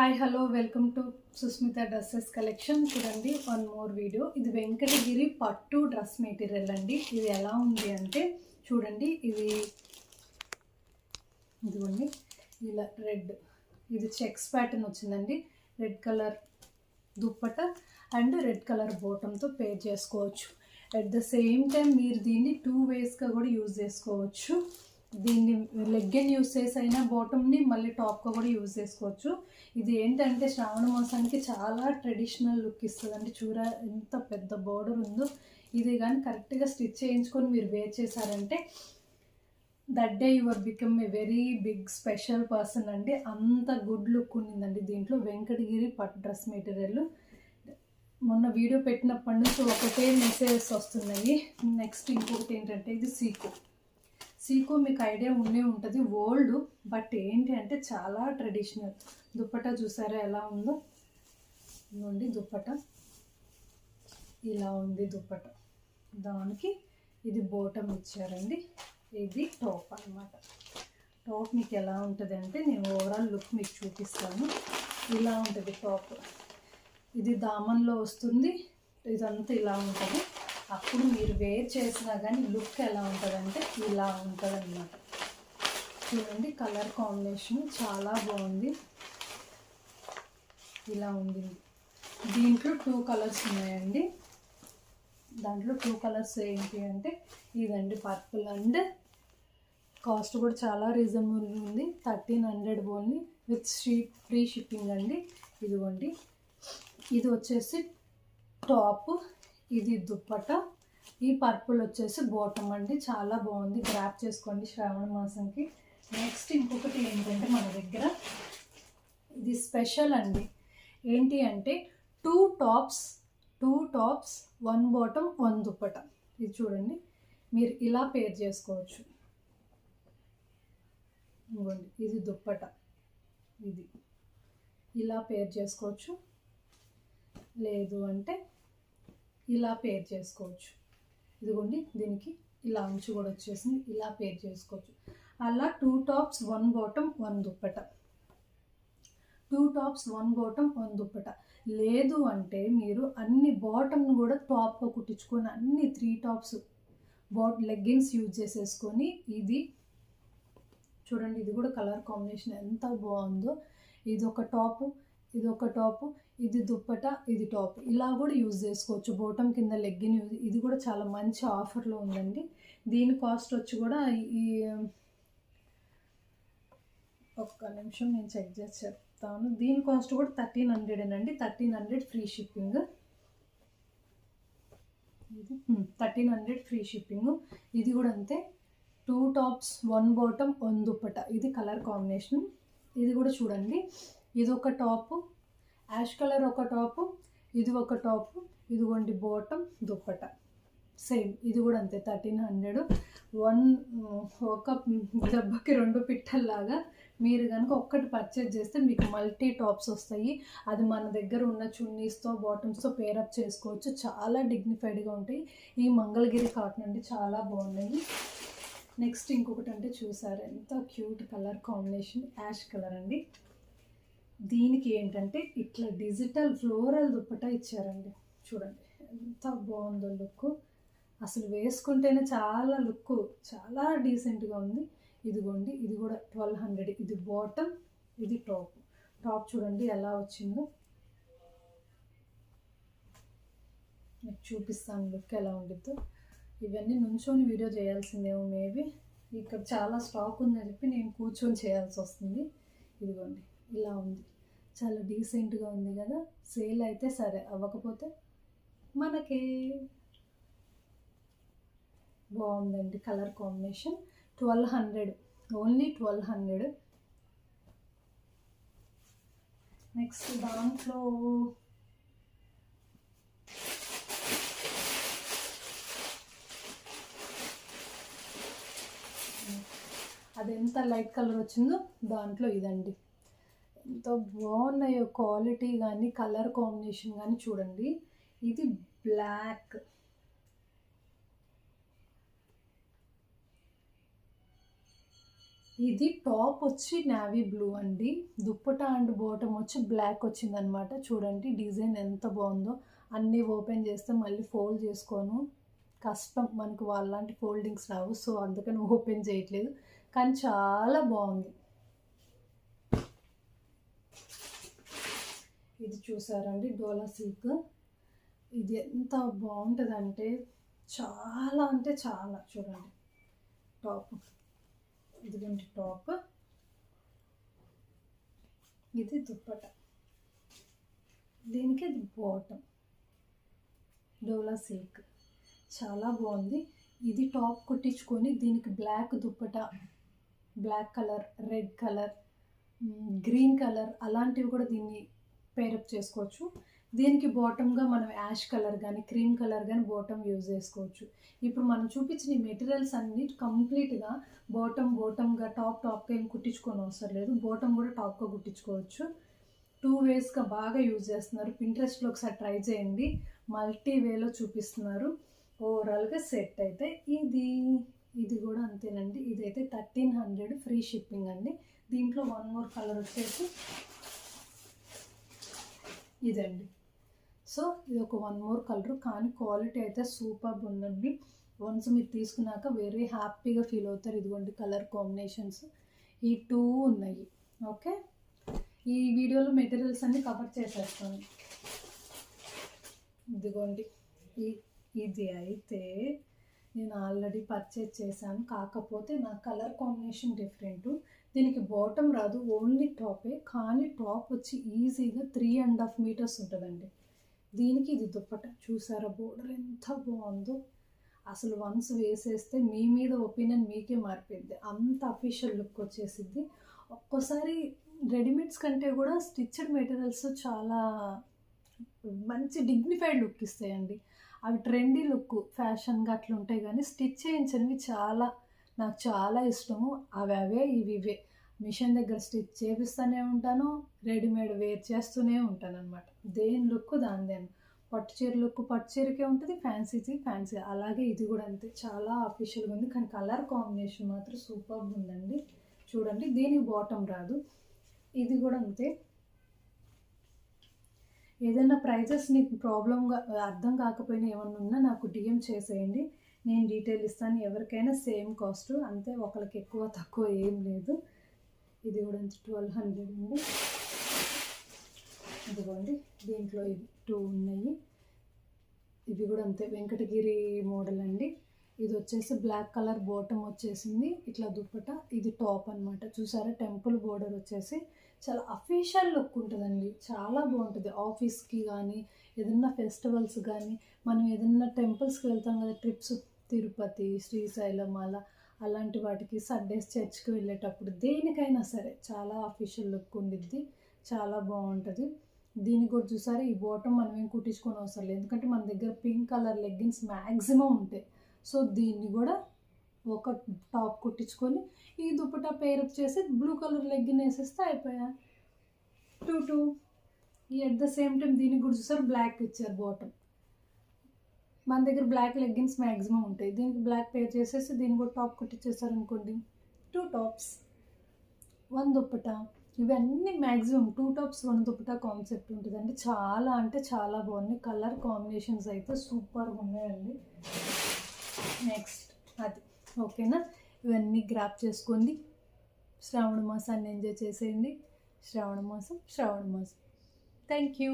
Hi hello welcome to Susmita dresses collection చూడండి one more video ఇది వెంకటగిరి పట్టు dress material అండి. ఇది ఎలా ఉంది అంటే చూడండి ఇది ఇదిగోండి ఇలా రెడ్. ఇది చెక్స్ ప్యాటర్న్ వచ్చిందండి. Red colour dupatta and red colour బోటంతో pair చేసుకోవచ్చు. అట్ ద సేమ్ టైం మీరు దీన్ని టూ వేస్గా కూడా యూజ్ చేసుకోవచ్చు. దీన్ని లెగ్గన్ యూస్ చేసి అయినా బాటమ్ని మళ్ళీ టాప్గా కూడా యూజ్ చేసుకోవచ్చు. ఇది ఏంటంటే శ్రావణ మాసానికి చాలా ట్రెడిషనల్ లుక్ ఇస్తుంది అంటే చూడ ఎంత పెద్ద బార్డర్ ఉందో. ఇది కానీ కరెక్ట్గా స్టిచ్ చేయించుకొని మీరు వేర్ చేశారంటే that day your become a very big special person అండి. అంత గుడ్ లుక్ ఉండిందండి దీంట్లో. వెంకటగిరి పట్టు డ్రెస్ మెటీరియల్ మొన్న వీడియో పెట్టినప్పటి నుంచి ఒకటే మెసేజెస్ వస్తున్నాయి. నెక్స్ట్ ఇంకొకటి ఏంటంటే ఇది సీకో సీకో మీకు ఐడియా ఉండే ఉంటుంది. ఓల్డ్ బట్ ఏంటి అంటే చాలా ట్రెడిషనల్. దుప్పట చూసారా ఎలా ఉందో? ఇవ్వండి దుప్పట. ఇలా ఉంది దుప్పట. దానికి ఇది బోటం ఇచ్చారండి. ఇది టాప్ అన్నమాట. టాప్ మీకు ఎలా ఉంటుంది అంటే నేను ఓవరాల్ లుక్ మీకు చూపిస్తాను. ఇలా ఉంటుంది టాప్ ఇది దామన్లో వస్తుంది. ఇదంతా ఇలా ఉంటుంది. అప్పుడు మీరు వేర్ చేసినా కానీ లుక్ ఎలా ఉంటుందంటే ఇలా ఉంటుంది అనమాట చూడండి కలర్ కాంబినేషన్ చాలా బాగుంది. ఇలా ఉంది. దీంట్లో టూ కలర్స్ ఉన్నాయండి. దాంట్లో టూ కలర్స్ ఏంటి అంటే ఇదండి పర్పుల్ అండ్ కాస్ట్ కూడా చాలా రీజనబుల్ ఉంది. Thirteen hundred only with she free shipping అండి. ఇదిగోండి. ఇది వచ్చేసి టాప్ ఇది దుప్పట. ఈ పర్పుల్ వచ్చేసి బోటం అండి. చాలా బాగుంది. గ్రాప్ చేసుకోండి శ్రావణ మాసంకి. నెక్స్ట్ ఇంకొకటి ఏంటంటే మన దగ్గర ఇది స్పెషల్ అండి. ఏంటి అంటే two tops two tops one bottom one dupatta. ఇది చూడండి. మీరు ఇలా పేర్ చేసుకోవచ్చు. ఇవ్వండి ఇది దుప్పట. ఇది. ఇలా పేర్ చేసుకోవచ్చు. లేదు అంటే ఇలా పేర్ చేసుకోవచ్చు. ఇదిగోండి దీనికి ఇలా అంచు కూడా వచ్చేసింది. ఇలా పేర్ చేసుకోవచ్చు. అలా two tops one bottom one dupatta. Two tops one bottom one dupatta. లేదు అంటే మీరు అన్ని బాటమ్ను కూడా టాప్గా కుట్టించుకొని అన్ని three tops but leggings use చేసేసుకొని ఇది చూడండి ఇది కూడా కలర్ కాంబినేషన్ ఎంత బాగుందో. ఇది ఒక టాపు ఇది ఒక టాప్ ఇది దుప్పట ఇది టాప్. ఇలా కూడా యూజ్ చేసుకోవచ్చు. బోటం కింద లెగ్గిన్ యూజ్ ఇది కూడా చాలా మంచి ఆఫర్లో ఉందండి. దీని కాస్ట్ వచ్చి కూడా ఈ ఒక్క నిమిషం నేను చెక్ చేసి చెప్తాను. దీని కాస్ట్ కూడా థర్టీన్ హండ్రెడ్ అండి థర్టీన్ హండ్రెడ్ ఫ్రీ షిప్పింగ్. ఇది థర్టీన్ హండ్రెడ్ ఫ్రీ షిప్పింగ్. ఇది కూడా అంతే. Two tops one bottom one dupatta. ఇది కలర్ కాంబినేషన్. ఇది కూడా చూడండి. ఇది ఒక టాపు యాష్ కలర్ ఒక టాపు ఇది ఒక టాపు ఇదిగోండి బాటమ్ దుప్పట. సేమ్ ఇది కూడా అంతే థర్టీన్ హండ్రెడ్. వన్ ఒక దెబ్బకి రెండు పిట్టల్లాగా మీరు కనుక ఒక్కటి పర్చేజ్ చేస్తే మీకు మల్టీ టాప్స్ వస్తాయి. అది మన దగ్గర ఉన్న చున్నీస్తో బాటమ్స్తో పేరప్ చేసుకోవచ్చు. చాలా డిగ్నిఫైడ్గా ఉంటాయి. ఈ మంగళగిరి కాటన్ అంటే చాలా బాగున్నాయి. నెక్స్ట్ ఇంకొకటి అంటే చూసారు ఎంత cute colour combination ash colour అండి. దీనికి ఏంటంటే ఇట్లా డిజిటల్ ఫ్లోరల్ దుప్పట ఇచ్చారండి. చూడండి ఎంత బాగుందో లుక్. అసలు వేసుకుంటేనే చాలా లుక్ చాలా డీసెంట్గా ఉంది. ఇదిగోండి ఇది కూడా ట్వెల్వ్ హండ్రెడ్ ఇది బాటమ్ ఇది టాప్ టాప్ చూడండి ఎలా వచ్చిందో. మీకు చూపిస్తాను లుక్ ఎలా ఉండిద్దో. ఇవన్నీ నుంచొని వీడియో చేయాల్సిందేమో మేబీ. ఇక్కడ చాలా స్టాక్ ఉందని చెప్పి నేను కూర్చొని చేయాల్సి వస్తుంది. ఇదిగోండి. ఇలా ఉంది. చాలా డీసెంట్గా ఉంది కదా? సేల్ అయితే సరే అవ్వకపోతే మనకి. బాగుందండి colour combination. Twelve hundred only twelve hundred. Next దాంట్లో అది ఎంత లైట్ కలర్ వచ్చిందో దాంట్లో ఇదండి. ఎంత బాగున్నాయో క్వాలిటీ కానీ కలర్ కాంబినేషన్ కానీ చూడండి. ఇది బ్లాక్. ఇది టాప్ వచ్చి నావీ బ్లూ అండి. దుప్పట అండ్ బాటమ్ వచ్చి బ్లాక్ వచ్చిందనమాట. చూడండి డిజైన్ ఎంత బాగుందో. అన్నీ ఓపెన్ చేస్తే మళ్ళీ ఫోల్డ్ చేసుకోను. కష్టం మనకు వాళ్ళంటి ఫోల్డింగ్స్ రావు సో అందుకని ఓపెన్ చేయట్లేదు. కానీ చాలా బాగుంది. ఇది చూసారండి డోలా సిల్క్. ఇది ఎంత బాగుంటుందంటే చాలా అంటే చాలా చూడండి. టాప్. ఇదిగోండి టాప్. ఇది దుప్పట. దీనికి ఇది బాటమ్. డోలా సిల్క్. చాలా బాగుంది. ఇది టాప్ కుట్టించుకొని దీనికి black dupatta black colour red colour green colour అలాంటివి కూడా దీన్ని పేరప్ చేసుకోవచ్చు. దీనికి బాటమ్గా మనం యాష్ కలర్ కానీ క్రీమ్ కలర్ కానీ బాటమ్ యూజ్ చేసుకోవచ్చు. ఇప్పుడు మనం చూపించిన మెటీరియల్స్ అన్ని కంప్లీట్గా బాటమ్ బాటమ్గా టాప్ టాప్గా ఏం కుట్టించుకోని అవసరం లేదు. బాటమ్ కూడా టాప్గా కుట్టించుకోవచ్చు. టూ వేస్గా బాగా యూజ్ చేస్తున్నారు. పింట్రెస్ట్లో ఒకసారి ట్రై చేయండి. మల్టీ వేలో చూపిస్తున్నారు. ఓవరాల్గా సెట్ అయితే ఇది ఇది కూడా అంతేనండి. ఇదైతే థర్టీన్ హండ్రెడ్ ఫ్రీ షిప్పింగ్ అండి. దీంట్లో వన్ మోర్ కలర్ వచ్చేసి ఇదండి. సో ఇది ఒక వన్ మోర్ కలర్ కానీ క్వాలిటీ అయితే సూపర్ ఉందండి. వన్స్ మీరు తీసుకున్నాక వెరీ హ్యాపీగా ఫీల్ అవుతారు. ఇదిగోండి కలర్ కాంబినేషన్స్ ఈ టూ ఉన్నాయి. ఓకే ఈ వీడియోలో మెటీరియల్స్ అన్ని కవర్ చేసేస్తాను. ఇదిగోండి. ఈ ఇది అయితే నేను ఆల్రెడీ పర్చేజ్ చేశాను. కాకపోతే నా కలర్ కాంబినేషన్ డిఫరెంట్ దీనికి బాటమ్ రాదు ఓన్లీ టాపే కానీ టాప్ వచ్చి ఈజీగా త్రీ అండ్ హాఫ్ మీటర్స్ ఉంటుందండి. దీనికి ఇది దుప్పట. చూసారా? బోర్డర్ ఎంత బాగుందో. అసలు వన్స్ వేసేస్తే మీ మీద ఒపీనియన్ మీకే మారిపోయింది. అంత అఫీషియల్ లుక్ వచ్చేసిద్ది. ఒక్కోసారి రెడీమేడ్స్ కంటే కూడా స్టిచ్డ్ మెటీరియల్స్ చాలా మంచి డిగ్నిఫైడ్ లుక్ ఇస్తాయండి. అవి ట్రెండీ లుక్ ఫ్యాషన్గా అట్లా ఉంటాయి కానీ స్టిచ్ చేయించినవి చాలా నాకు చాలా ఇష్టము. అవి అవే ఇవి ఇవే. మిషన్ దగ్గర స్టిచ్ చేపిస్తూనే ఉంటాను రెడీమేడ్ వేర్ చేస్తూనే ఉంటాను అనమాట దేని లుక్ దానిదేను పట్టు చీర లుక్ పట్టు చీరకే ఉంటుంది ఫ్యాన్సీది ఫ్యాన్సీ. అలాగే ఇది కూడా అంతే. చాలా అఫీషియల్గా ఉంది కానీ కలర్ కాంబినేషన్ మాత్రం సూపర్ ఉందండి. చూడండి దీనికి బాటం రాదు. ఇది కూడా అంతే. ఏదైనా ప్రైజెస్ నీకు ప్రాబ్లంగా అర్థం కాకపోయినా ఏమన్నా ఉన్నా నాకు డిఎం చేసేయండి. నేను డీటెయిల్ ఇస్తాను. ఎవరికైనా సేమ్ కాస్ట్ అంతే ఒకరికి ఎక్కువ తక్కువ ఏం లేదు. ఇది కూడా ట్వెల్వ్ హండ్రెడ్ ఉంది ఇదిగోండి దీంట్లో ఇవి టూ ఉన్నాయి. ఇవి కూడా అంతే వెంకటగిరి మోడల్ అండి. ఇది వచ్చేసి బ్లాక్ కలర్ బాటమ్ వచ్చేసింది. ఇట్లా దుప్పట ఇది టాప్ అనమాట చూసారా? టెంపుల్ బోర్డర్ వచ్చేసి చాలా అఫీషియల్ లుక్ ఉంటుందండి. చాలా బాగుంటుంది. ఆఫీస్కి కానీ ఏదన్నా ఫెస్టివల్స్ కానీ మనం ఏదన్నా టెంపుల్స్కి వెళ్తాం కదా ట్రిప్స్ తిరుపతి శ్రీశైలం అలా అలాంటి వాటికి సండేస్ చర్చ్కి వెళ్ళేటప్పుడు దేనికైనా సరే చాలా అఫీషియల్ లుక్ ఉండిద్ది. చాలా బాగుంటుంది. దీని కూడా చూసారా? ఈ బాటమ్ మనం ఏం కుట్టించుకొని అవసరం లేదు. ఎందుకంటే మన దగ్గర పింక్ కలర్ లెగ్గిన్స్ మ్యాక్సిమం ఉంటాయి సో దీన్ని కూడా ఒక టాప్ కుట్టించుకొని ఈ దుప్పటా పేరప్ చేసి బ్లూ కలర్ లెగ్గిన్ వేసేస్తే అయిపోయా. Two two. ఈ అట్ ద సేమ్ టైం దీనికి కూడా చూసారు బ్లాక్ ఇచ్చారు బాటమ్. మన దగ్గర బ్లాక్ లెగ్గిన్స్ మ్యాక్సిమం ఉంటాయి. దీనికి బ్లాక్ పేర్ చేసేసి దీన్ని కూడా టాప్ కుట్టించేసారు అనుకోండి. టూ టాప్స్ వన్ దుప్పట ఇవన్నీ maximum two tops one dupatta concept ఉంటుందండి. చాలా అంటే చాలా బాగున్నాయి. కలర్ కాంబినేషన్స్ అయితే సూపర్గా ఉన్నాయండి. నెక్స్ట్ అది. ఓకేనా? ఇవన్నీ గ్రాప్ చేసుకోండి. శ్రావణ మాసాన్ని ఎంజాయ్ చేసేయండి. శ్రావణ మాసం శ్రావణ మాసం. Thank you